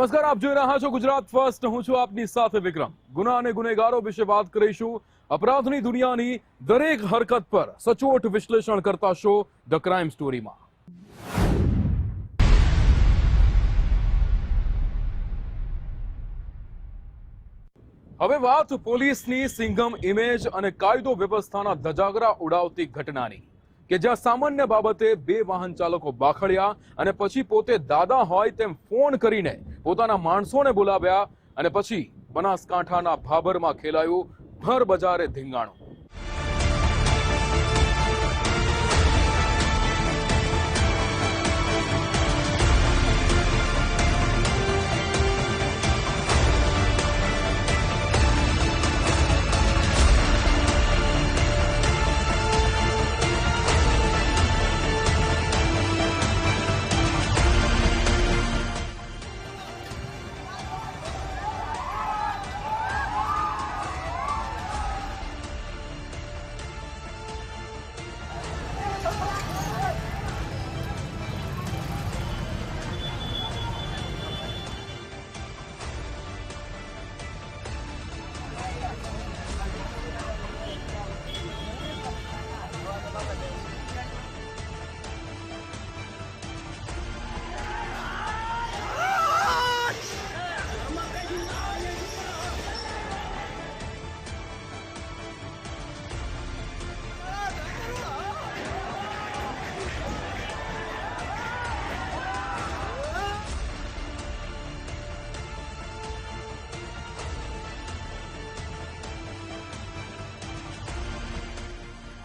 નમસ્કાર, આપ જોઈ રહ્યા છો ગુજરાત ફર્સ્ટ. હું છું આપની સાથે વિક્રમ. ગુના અને ગુનેગારો વિશે વાત કરીશું. અપરાધની દુનિયાની દરેક હરકત પર સચોટ વિશ્લેષણ કરતા શો ધ ક્રાઇમ સ્ટોરીમાં. હવે વાત પોલીસની સિંઘમ ઇમેજ અને કાયદો વ્યવસ્થાના ધજાગરા ઉડાવતી ઘટનાની, કે જ્યાં સામાન્ય બાબતે બે વાહન ચાલકો બાખડ્યા અને પછી પોતે દાદા હોય તેમ ફોન કરીને પોતાના માણસોને બોલાવ્યા અને પછી બનાસકાંઠાના ભાભરમાં ખેલાયું ભર બજારે ધીંગાણું.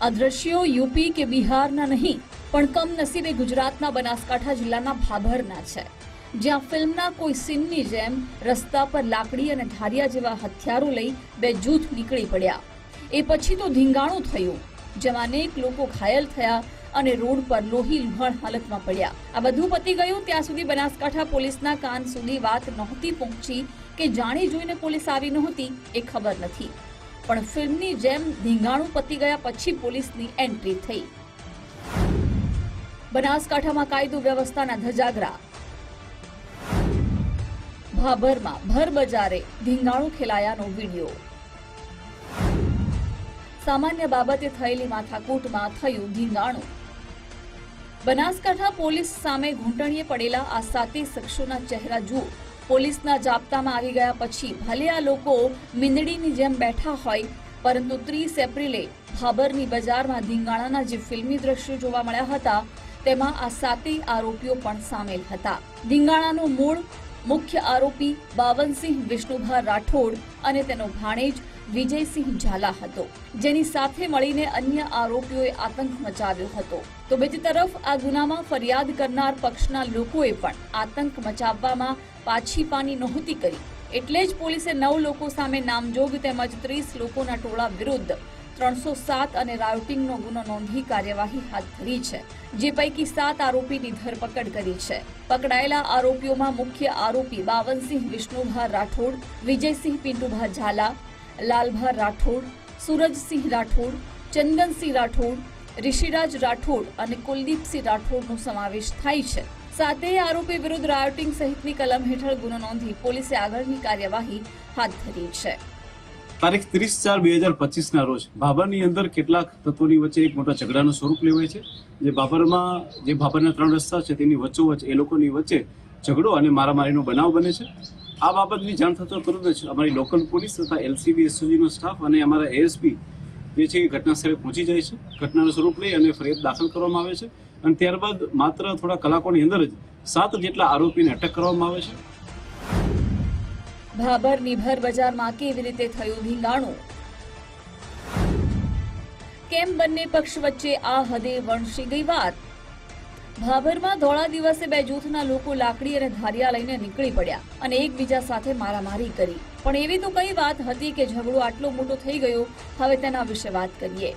આ દ્રશ્યો યુપી કે બિહારના નહીં, પણ કમનસીબે ગુજરાતના બનાસકાંઠા જિલ્લાના ભાભરના છે. જ્યાં ફિલ્મના કોઈ સીનની જેમ રસ્તા પર લાકડી અને ધારિયા જેવા હથિયારો લઈ બે જૂથ નીકળી પડ્યા. એ પછી તો ધીંગાણું થયું, જેમાં અનેક લોકો ઘાયલ થયા અને રોડ પર લોહી લુહાણ હાલતમાં પડ્યા. આ બધું પતી ગયું ત્યાં સુધી બનાસકાંઠા પોલીસના કાન સુધી વાત નહોતી પહોંચી કે જાણી જોઈને પોલીસ આવી નહોતી, એ ખબર નથી. પણ ફિલ્મની જેમ ધીંગાણું પતી ગયા પછી પોલીસની એન્ટ્રી થઈ. બનાસકાંઠામાં કાયદો વ્યવસ્થાના ધજાગરા. ભાભરમાં ભર બજારે ધીંગાણું ખેલાયાનો વીડિયો. સામાન્ય બાબતે થયેલી માથાકૂટમાં થયું ધીંગાણું. બનાસકાંઠા પોલીસ સામે ઘૂંટણીએ પડેલા આ સાતે શખ્સોના ચહેરા જુઓ. પોલીસના જાપ્તામાં આવી ગયા પછી ભલે આ લોકો મીંદડીની જેમ બેઠા હોય, પરંતુ ત્રીસ એપ્રિલે ભાબરની બજારમાં ધીંગાણાના જે ફિલ્મી દ્રશ્યો જોવા મળ્યા હતા, તેમાં આ સાતેય આરોપીઓ પણ સામેલ હતા. ધીંગાણાનો મૂળ મુખ્ય આરોપી બાવનસિંહ વિષ્ણુભા રાઠોડ અને તેનો ભાણેજ વિજયસિંહ ઝાલા હતો, જેની સાથે મળીને અન્ય આરોપીઓએ આતંક મચાવ્યો હતો. તો બીજી તરફ, આ ગુનામાં ફરિયાદ કરનાર પક્ષના લોકોએ પણ આતંક મચાવવામાં પાછી પાની નહોતી કરી. એટલે જ પોલીસે નવ લોકો સામે નામજોગ તેમજ ત્રીસ લોકોના ટોળા વિરુદ્ધ ત્રણસો સાત અને રાઉટિંગનો ગુનો નોંધી કાર્યવાહી હાથ ધરી છે, જે પૈકી સાત આરોપીની ધરપકડ કરી છે. પકડાયેલા આરોપીઓમાં મુખ્ય આરોપી બાવનસિંહ વિષ્ણુભા રાઠોડ, વિજયસિંહ પિન્ટુભા ઝાલા લાલભા રાઠોડ, સુરજસિંહ રાઠોડ, ચંદનસિંહ રાઠોડ, ઋષિરાજ રાઠોડ અને કુલદીપસિંહ રાઠોડનો સમાવેશ થાય છે. સાથે આરોપી વિરુદ્ધ રાયોટિંગ સહિતની કલમ હેઠળ ગુનો નોંધી પોલીસે આગળની કાર્યવાહી હાથ ધરી છે. તારીખ ત્રીસ ચાર બે હજાર પચીસના રોજ ભાભરની અંદર કેટલાક તત્વોની વચ્ચે એક મોટા ઝઘડાનું સ્વરૂપ લેવાય છે. જે ભાભરમાં, જે ભાભરના ત્રણ રસ્તા છે તેની વચ્ચોવચ્ચ એ લોકોની વચ્ચે ઝઘડો અને મારામારીનો બનાવ બને છે. આ બાબતની જાણ થતો તરત જ અમારી લોકલ પોલીસ તથા એલસીબી એસઓજીનો સ્ટાફ અને અમારા એએસપી જે છે એ ઘટના સ્થળે પહોંચી જાય છે. ઘટનાનું સ્વરૂપ લઈ અને ફરિયાદ દાખલ કરવામાં આવે છે. અને ત્યારબાદ માત્ર થોડા કલાકોની અંદર જ સાત જેટલા આરોપીને અટક કરવામાં આવે છે. ભાભરની ભર બજારમાં કેવી રીતે થયું ભીંગાણું? કેમ બંને પક્ષ વચ્ચે આ હદે વણસી ગઈ વાત? ભાભરમાં ધોળા દિવસે બે જૂથના લોકો લાકડી અને ધારિયા લઈને નીકળી પડ્યા અને એકબીજા સાથે મારામારી કરી. પણ એવી તો કઈ વાત હતી કે ઝઘડો આટલો મોટો થઈ ગયો? હવે તેના વિશે વાત કરીએ.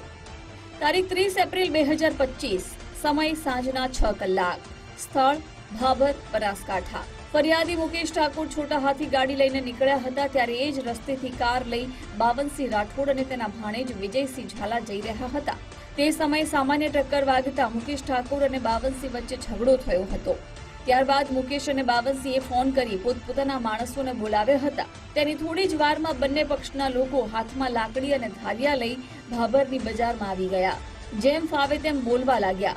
તારીખ ત્રીસ એપ્રિલ બે હજાર પચીસ, સમય સાંજના છ કલાક. સ્થળ ભાભર બનાસકાંઠા. ફરિયાદી મુકેશ ઠાકોર છોટા હાથી ગાડી લઈને નીકળ્યા હતા ત્યારે એ જ રસ્તેથી કાર લઈ બાવનસિંહ રાઠોડ અને તેના ભાણેજ વિજયસિંહ ઝાલા જઈ રહ્યા હતા. તે સમયે સામાન્ય ટક્કર વાગતા મુકેશ ઠાકોર અને બાવનસિંહ વચ્ચે ઝઘડો થયો હતો. ત્યારબાદ મુકેશ અને બાવનસિંહે ફોન કરી પોતપોતાના માણસોને બોલાવ્યા હતા. તેની થોડી જ વારમાં બંને પક્ષના લોકો હાથમાં લાકડી અને ધારિયા લઈ ભાભરની બજારમાં આવી ગયા. જેમ ફાવે તેમ બોલવા લાગ્યા.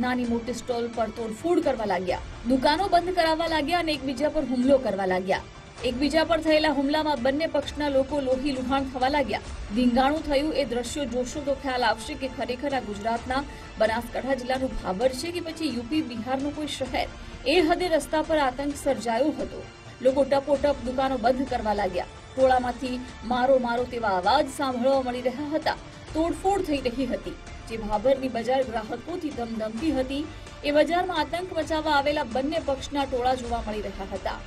નાની મોટી સ્ટોલ પર તોડફોડ કરવા લાગ્યા. દુકાનો બંધ કરાવવા લાગ્યા અને એકબીજા પર હુમલો કરવા લાગ્યા. એકબીજા પર થયેલા હુમલામાં બંને પક્ષના લોકો લોહી લુહાણ થવા લાગ્યા. ધીંગાણું થયું એ દ્રશ્યો જોશો તો ખ્યાલ આવશે કે ખરેખર આ ગુજરાતના બનાસકાંઠા જિલ્લાનું ભાવર છે કે પછી યુપી, બિહારનું કોઈ શહેર? એ હદે રસ્તા પર આતંક સર્જાયો હતો. લોકો ટપોટપ દુકાનો બંધ કરવા લાગ્યા. ટોળામાંથી મારો મારો તેવા અવાજ સાંભળવા મળી રહ્યા હતા. તોડફોડ થઈ રહી હતી. જે ભાભરની બજાર ગ્રાહકોથી ધમધમતી હતી. એ બજારમાં આતંક મચાવવા આવેલા બંને પક્ષના ટોળા જોવા મળી રહ્યા હતા.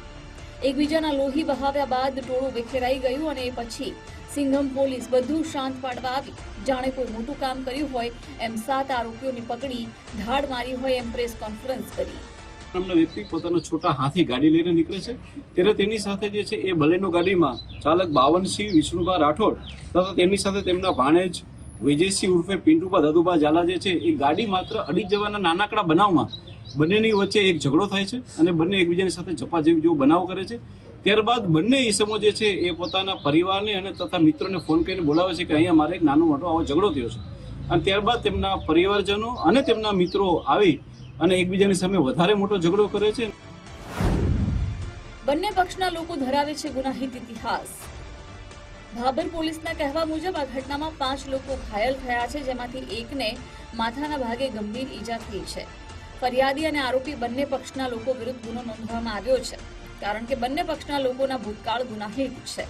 એકબીજાના લોહી બહાવ્યા બાદ ટોળું વિખેરાઈ ગયું અને પછી સિંઘમ પોલીસ બધું શાંત પાડવા આવી. જાણે કોઈ મોટું કામ કર્યું હોય, એમ સાત આરોપીઓને પકડી ધાડ મારી હોય એમ પ્રેસ કોન્ફરન્સ કરી. નામના વ્યક્તિ પોતાનો છોટા હાથી ગાડી લઈને નીકળે છે. ત્યારે તેની સાથે જે છે એ બલેનો ગાડીમાં ચાલક બાવનસિંહ, વિષ્ણુભા રાઠોડ તથા તેમની સાથે તેમના ભાણેજ વિજયસિંહ ઉર્ફે પિન્ટુભા દાદુભા ઝાલા જે છે એ ગાડી માત્ર અડી જવાના નાનકડા બનાવમાં બંનેની વચ્ચે એક ઝઘડો થાય છે અને બંને એકબીજાની સાથે ઝપાઝપી જેવો બનાવ કરે છે. ત્યારબાદ બંને ઈસમો જે છે એ પોતાના પરિવારને અને તથા મિત્રોને ફોન કરીને બોલાવે છે કે અહીંયા મારે એક નાનો મોટો આવો ઝઘડો થયો છે. અને ત્યારબાદ તેમના પરિવારજનો અને તેમના મિત્રો આવી અને એકબીજાની સામે વધારે મોટો ઝઘડો કરે છે. બંને પક્ષના લોકો ધરાવે છે ગુનાહિત ઇતિહાસ. ભાબર પોલીસના કહેવા મુજબ આ ઘટનામાં પાંચ લોકો ઘાયલ થયા છે, જેમાંથી એકને માથાના ભાગે ગંભીર ઈજા થઈ છે. ફરિયાદી અને આરોપી બંને પક્ષના લોકો વિરુદ્ધ ગુનો નોંધવામાં આવ્યો છે, કારણ કે બંને પક્ષના લોકોના ભૂતકાળ ગુનાહિત છે.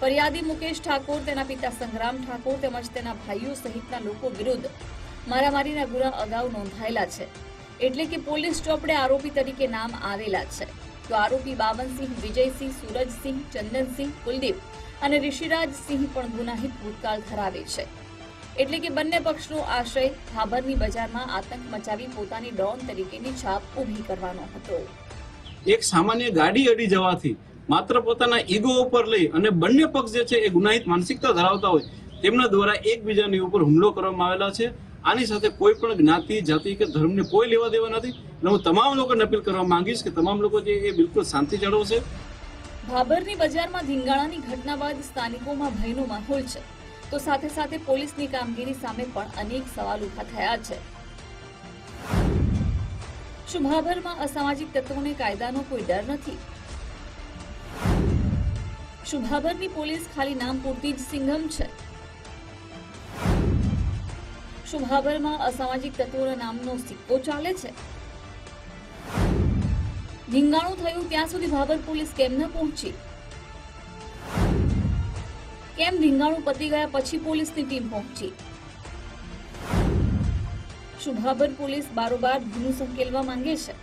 ફરિયાદી મુકેશ ઠાકોર, તેના પિતા સંગ્રામ ઠાકોર તેમજ તેના ભાઈઓ સહિતના લોકો વિરુદ્ધ મારામારીના ગુના અગાઉ નોંધાયેલા છે. એટલે કે પોલીસ ચોપડે આરોપી તરીકે નામ આવેલા છે. તો આરોપી બાવનસિંહ, વિજયસિંહ, સૂરજસિંહ, ચંદનસિંહ, કુલદીપ અને ઋષિરાજસિંહ પણ ગુનાહિત ભૂતકાળ ધરાવે છે. એટલે કે બંને પક્ષનો આશય ખાબરની બજારમાં આતંક મચાવી પોતાની ડોન તરીકેની છાપ ઊભી કરવાનો હતો. એક સામાન્ય ગાડી અડી જવાથી માત્ર પોતાના ઈગો ઉપર લઈ અને બંને પક્ષ જે છે એ ગુનાહિત માનસિકતા ધરાવતા હોય તેમના દ્વારા એકબીજાની ઉપર હુમલો કરવામાં આવેલા છે. આની સાથે કોઈ પણ જ્ઞાતિ જાતિ કે ધર્મને કોઈ લેવા દેવા નથી. અને હું તમામ લોકોને અપીલ કરવા માંગીશ કે તમામ લોકો જે એ બિલકુલ શાંતિ જાળવશે. ભાબરની બજારમાં ધીંગાણાની ઘટના બાદ સ્થાનિકોમાં ભયનો માહોલ છે. તો સાથે સાથે પોલીસની કામગીરી સામે પણ અનેક સવાલ ઊભા થયા છે. શું મહાભરમાં અસામાજિક તત્વોને કાયદાનો કોઈ ડર નથી? શું ભાભરની પોલીસ ખાલી નામ પૂરતી જ સિંઘમ છે? શું ભાભરમાં અસામાજિક તત્વોના નામનો સિક્કો ચાલે છે? ધીંગાણું થયું ત્યાં સુધી ભાભર પોલીસ કેમ ન પહોંચી? કેમ ધીંગાણું પતી ગયા પછી પોલીસની ટીમ પહોંચી? શુભાબર પોલીસ બારોબાર ધૂનું સંકેલવા માંગે છે?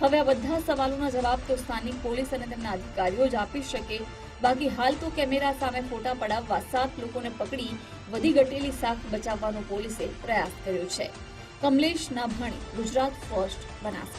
હવે આ બધા સવાલોના જવાબ તો સ્થાનિક પોલીસ અને તેમના અધિકારીઓ જ આપી શકે. બાકી હાલ તો કેમેરા સામે ફોટા પડાવવા સાત લોકોને પકડી વધી ઘટેલી સાખ બચાવવાનો પોલીસે પ્રયાસ કર્યો છે. કમલેશ નાભાણી, ગુજરાત ફર્સ્ટ બનાસકાંઠા